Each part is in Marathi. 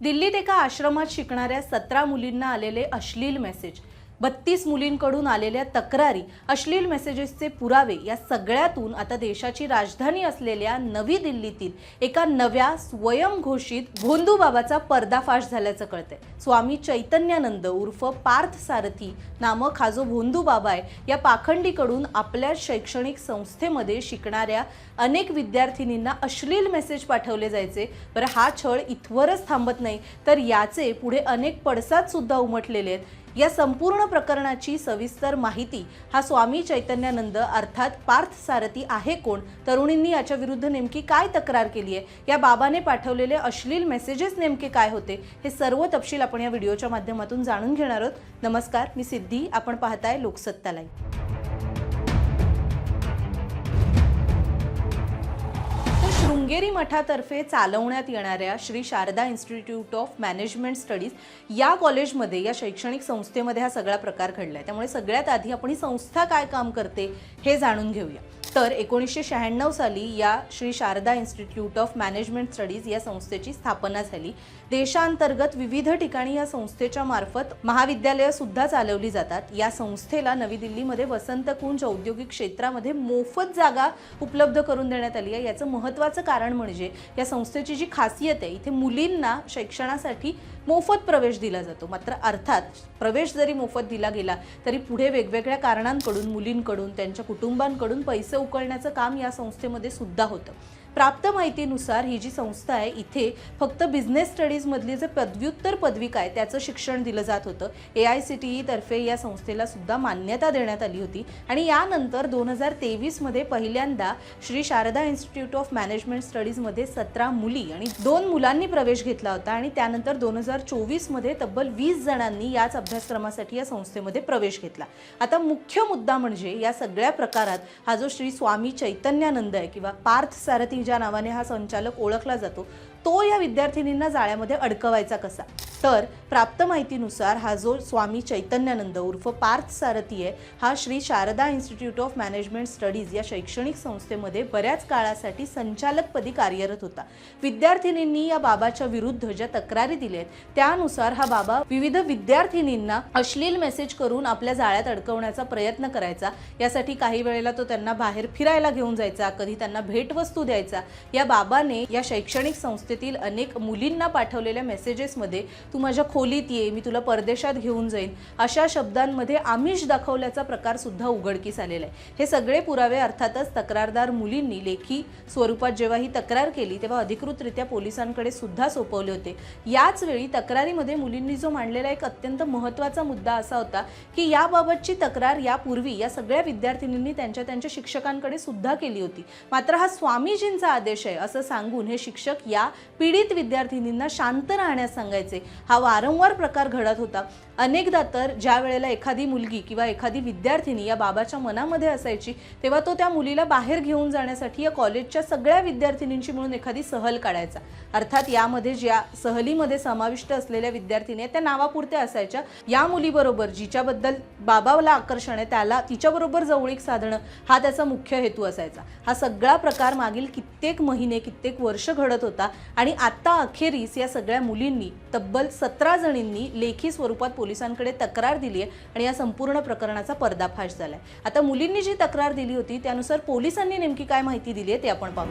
दिल्लीत एका आश्रमात शिकणाऱ्या सतरा मुलींना आलेले अश्लील मेसेज. बत्तीस मुलींकडून आलेल्या तक्रारी अश्लील मेसेजेसचे पुरावे या सगळ्यातून आता देशाची राजधानी असलेल्या नवी दिल्लीतील एका नव्या स्वयंघोषित भोंदूबाबाचा पर्दाफाश झाल्याचं कळतंय. स्वामी चैतन्यानंद उर्फ पार्थ सारथी नामक हा जो भोंदूबाबा आहे या पाखंडीकडून आपल्या शैक्षणिक संस्थेमध्ये शिकणाऱ्या अनेक विद्यार्थिनींना अश्लील मेसेज पाठवले जायचे. बरं हा छळ इथवरच थांबत नाही तर याचे पुढे अनेक पडसाद सुद्धा उमटलेले आहेत. या संपूर्ण प्रकरणाची सविस्तर माहिती हा स्वामी चैतन्यानंद अर्थात पार्थ सारथी आहे कोण? तरुणींनी याच्या विरुद्ध नेमकी काय तक्रार केली आहे? या बाबाने पाठवलेले अश्लील मेसेजेस नेमके काय होते? हे सर्व तपशील आपण या व्हिडिओच्या माध्यमातून जाणून घेणार आहोत. नमस्कार मी सिद्धी. आपण पाहताय लोकसत्ता लाईव्ह. शृंगेरी मठातर्फे चालवण्यात येणाऱ्या Shri Sharada institute of management studies या कॉलेजमध्ये या शैक्षणिक संस्थेमध्ये हा सगळा प्रकार घडलाय. त्यामुळे सगळ्यात आधी आपण ही संस्था काय काम करते हे जाणून घेऊया. तर एकोणीसशे शहाण्णव साली या Shri Sharada institute of management studies या संस्थेची स्थापना झाली. देशांतर्गत विविध ठिकाणी या संस्थेच्या मार्फत महाविद्यालयं सुद्धा चालवली जातात. या संस्थेला नवी दिल्लीमध्ये वसंतकुंज औद्योगिक क्षेत्रामध्ये मोफत जागा उपलब्ध करून देण्यात आली आहे. याचं महत्त्वाचं कारण म्हणजे या संस्थेची जी खासियत आहे इथे मुलींना शिक्षणासाठी मोफत प्रवेश दिला जातो. मात्र अर्थात प्रवेश जरी मोफत दिला गेला तरी पुढे वेगवेगळ्या कारणांकडून मुलींकडून त्यांच्या कुटुंबांकडून पैसे उकळण्याचं काम या संस्थेमध्ये सुद्धा होतं. प्राप्त माहितीनुसार ही जी संस्था आहे इथे फक्त बिझनेस स्टडीजमधली जे पदव्युत्तर पदविका आहे त्याचं शिक्षण दिलं जात होतं. ए आय सी टी ईतर्फे या संस्थेला सुद्धा मान्यता देण्यात आली होती. आणि यानंतर दोन हजार तेवीसमध्ये पहिल्यांदा Shri Sharada institute of management स्टडीजमध्ये सतरा मुली आणि दोन मुलांनी प्रवेश घेतला होता. आणि त्यानंतर दोन हजार चोवीसमध्ये तब्बल वीस जणांनी याच अभ्यासक्रमासाठी या संस्थेमध्ये प्रवेश घेतला. आता मुख्य मुद्दा म्हणजे या सगळ्या प्रकारात हा जो श्री स्वामी चैतन्यानंद आहे किंवा पार्थ सारथी ज्या नावाने हा संचालक ओळखला जातो तो या विद्यार्थिनींना जाळ्यामध्ये अडकवायचा कसा? तर प्राप्त माहितीनुसार हा जो स्वामी चैतन्यानंद उर्फ पार्थ सारथी आहे हा Shri Sharada institute of management studies या शैक्षणिक संस्थेमध्ये बऱ्याच काळासाठी संचालकपदी कार्यरत होता. विद्यार्थिनींनी या बाबाच्या विरुद्ध ज्या तक्रारी दिल्या आहेत त्यानुसार हा बाबा विविध विद्यार्थिनींना अश्लील मेसेज करून आपल्या जाळ्यात अडकवण्याचा प्रयत्न करायचा. यासाठी काही वेळेला तो त्यांना बाहेर फिरायला घेऊन जायचा कधी त्यांना भेटवस्तू द्यायचा. या बाबाने या शैक्षणिक संस्थेतील अनेक मुलींना पाठवलेल्या मेसेजेसमध्ये तू माझ्या खोलीत ये मी तुला परदेशात घेऊन जाईन. अशा शब्दांमध्ये आमिष दाखवल्याचा प्रकार सुद्धा उघडकीस आलेला आहे. हे सगळे पुरावे अर्थातच तक्रारदार मुलींनी लेखी स्वरूपात जेव्हा ही तक्रार केली तेव्हा अधिकृतरित्या पोलिसांकडे सुद्धा सोपवले होते. याच वेळी तक्रारीमध्ये मुलींनी जो मांडलेला एक अत्यंत महत्त्वाचा मुद्दा असा होता की याबाबतची तक्रार यापूर्वी या सगळ्या विद्यार्थिनींनी त्यांच्या त्यांच्या शिक्षकांकडे सुद्धा केली होती. मात्र हा स्वामीजींचा आदेश आहे असं सांगून हे शिक्षक या पीडित विद्यार्थिनींना शांत राहण्यास सांगायचे. हा वारंवार प्रकार घडत होता. अनेकदा तर ज्या वेळेला एखादी मुलगी किंवा एखादी विद्यार्थिनी या बाबाच्या मनामध्ये असायची तेव्हा तो त्या मुलीला बाहेर घेऊन जाण्यासाठी या कॉलेजच्या सगळ्या विद्यार्थिनींची मिळून एखादी सहल काढायचा. अर्थात यामध्ये ज्या सहलीमध्ये समाविष्ट असलेल्या विद्यार्थिनी आहेत त्या नावापुरत्या असायच्या. या मुलीबरोबर जिच्याबद्दल बाबाला आकर्षण आहे त्याला तिच्याबरोबर जवळीक साधणं हा त्याचा मुख्य हेतू असायचा. हा सगळा प्रकार मागील कित्येक महिने कित्येक वर्ष घडत होता आणि आता अखेरीस या सगळ्या मुलींनी तब्बल सतरा जणींनी लेखी स्वरूपात पोलिसांकडे तक्रार दिली आहे आणि या संपूर्ण प्रकरणाचा पर्दाफाश झालाय. आता मुलींनी जी तक्रार दिली होती त्यानुसार पोलिसांनी नेमकी काय माहिती दिली आहे ते आपण पाहू.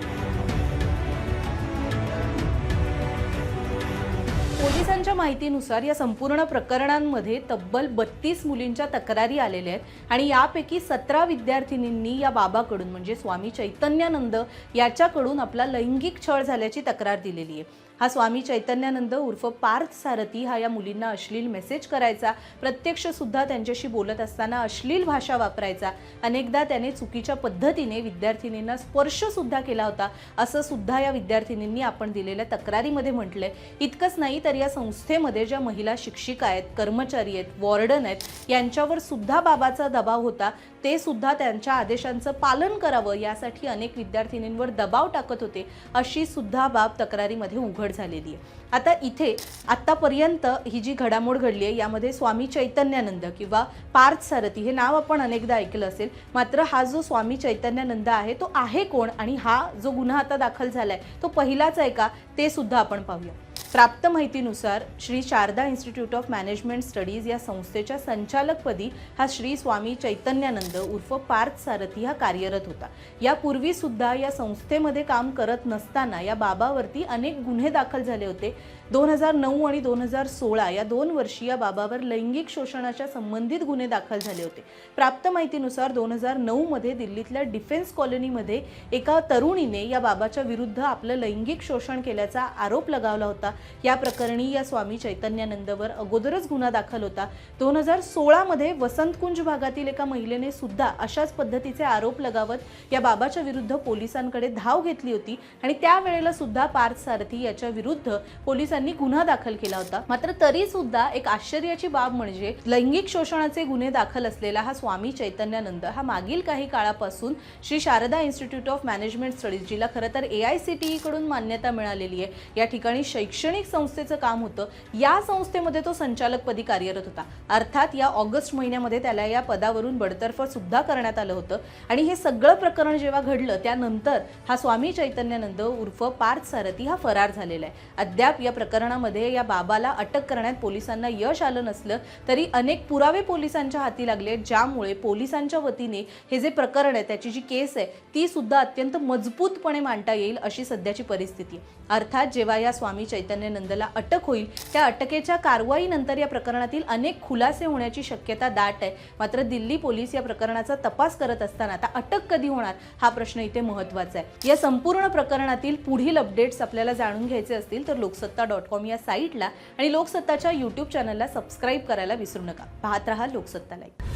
पोलिसांच्या माहितीनुसार या संपूर्ण प्रकरणांमध्ये तब्बल बत्तीस मुलींच्या तक्रारी आलेल्या आहेत आणि यापैकी सतरा विद्यार्थिनींनी या बाबाकडून म्हणजे स्वामी चैतन्यानंद याच्याकडून आपला लैंगिक छळ झाल्याची तक्रार दिलेली आहे. हा स्वामी चैतन्यानंद उर्फ पार्थ सारथी हा या मुलींना अश्लील मेसेज करायचा. प्रत्यक्ष सुद्धा त्यांच्याशी बोलत असताना अश्लील भाषा वापरायचा. अनेकदा त्याने चुकीच्या पद्धतीने विद्यार्थिनींना स्पर्श सुद्धा केला होता. असं सुद्धा या विद्यार्थिनींनी आपण दिलेल्या तक्रारीमध्ये म्हटलंय. इतकंच नाही तर या संस्थेमध्ये ज्या महिला शिक्षिका आहेत कर्मचारी आहेत वॉर्डन आहेत यांच्यावर सुद्धा बाबाचा दबाव होता. ते सुद्धा त्यांच्या आदेशांचं पालन करावं यासाठी अनेक विद्यार्थिनींवर दबाव टाकत होते. अशी सुद्धा बाब तक्रारीमध्ये उघड झालेली आहे. आता इथे आत्तापर्यंत ही जी घडामोड घडली आहे यामध्ये स्वामी चैतन्यानंद किंवा पार्थ सारथी हे नाव आपण अनेकदा ऐकलं असेल. मात्र हा जो स्वामी चैतन्यानंद आहे तो आहे कोण? आणि हा जो गुन्हा आता दाखल झाला आहे तो पहिलाच आहे का? ते सुद्धा आपण पाहूया. प्राप्त माहितीनुसार Shri Sharada institute of management studies या संस्थेच्या संचालकपदी हा श्री स्वामी चैतन्यानंद उर्फ पार्थ सारथी हा कार्यरत होता. यापूर्वी सुद्धा या संस्थेमध्ये काम करत नसताना या बाबावरती अनेक गुन्हे दाखल झाले होते. दोन हजार नऊ आणि दोन हजार सोळा या दोन वर्षी या बाबावर लैंगिक शोषणाच्या संबंधित गुन्हे दाखल झाले होते. प्राप्त माहितीनुसार दोन हजार नऊमध्ये दिल्लीतल्या डिफेन्स कॉलनीमध्ये एका तरुणीने या बाबाच्या विरुद्ध आपलं लैंगिक शोषण केल्याचा आरोप लगावला होता. या प्रकरणी या स्वामी चैतन्यानंदवर अगोदरच गुन्हा दाखल होता. दोन हजार सोळामध्ये वसंतकुंज भागातील एका महिलेने सुद्धा अशाच पद्धतीचे आरोप लगावत या बाबाच्या विरुद्ध पोलिसांकडे धाव घेतली होती आणि त्यावेळेला सुद्धा पार्थ सारथी याच्या विरुद्ध पोलिसांनी गुन्हा दाखल केला होता. मात्र तरी सुद्धा एक आश्चर्याची बाब म्हणजे लैंगिक शोषणाचे गुन्हे दाखल असलेला हा स्वामी चैतन्यानंद. हा मागील काही काळापासून Shri Sharada institute of management studies जिला खरं तर ए आय सी टी कडून मान्यता मिळालेली आहे. या ठिकाणी शैक्षणिक संस्थेचं काम होतं. या संस्थेमध्ये तो संचालकपदी कार्यरत होता. अर्थात या ऑगस्ट महिन्यामध्ये त्याला या पदावरून बडतर्फ सुद्धा करण्यात आलं होतं. आणि हे सगळं प्रकरण जेव्हा घडलं त्यानंतर हा स्वामी चैतन्यानंद उर्फ पार्थ सारथी हा फरार झालेला आहे. अद्याप या प्रकरणामध्ये या बाबाला अटक करण्यात पोलिसांना यश आलं नसलं तरी अनेक पुरावे पोलिसांच्या हाती लागले ज्यामुळे पोलिसांच्या वतीने हे जे प्रकरण आहे त्याची जी केस आहे ती सुद्धा अत्यंत मजबूतपणे मांडता येईल अशी सध्याची परिस्थिती अर्थात जेव्हा या स्वामी चैतन्यानंदला अटक होईल त्या अटकेच्या कारवाईनंतर या प्रकरणातील अनेक खुलासे होण्याची शक्यता दाट आहे. मात्र दिल्ली पोलीस या प्रकरणाचा तपास करत असताना आता अटक कधी होणार हा प्रश्न इथे महत्त्वाचा आहे. या संपूर्ण प्रकरणातील पुढील अपडेट्स आपल्याला जाणून घ्यायचे असतील तर लोकसत्ता डॉट कॉम या साईटला आणि लोकसत्ताच्या यूट्यूब चॅनलला सबस्क्राईब करायला विसरू नका. पाहत रहा लोकसत्ता लाईक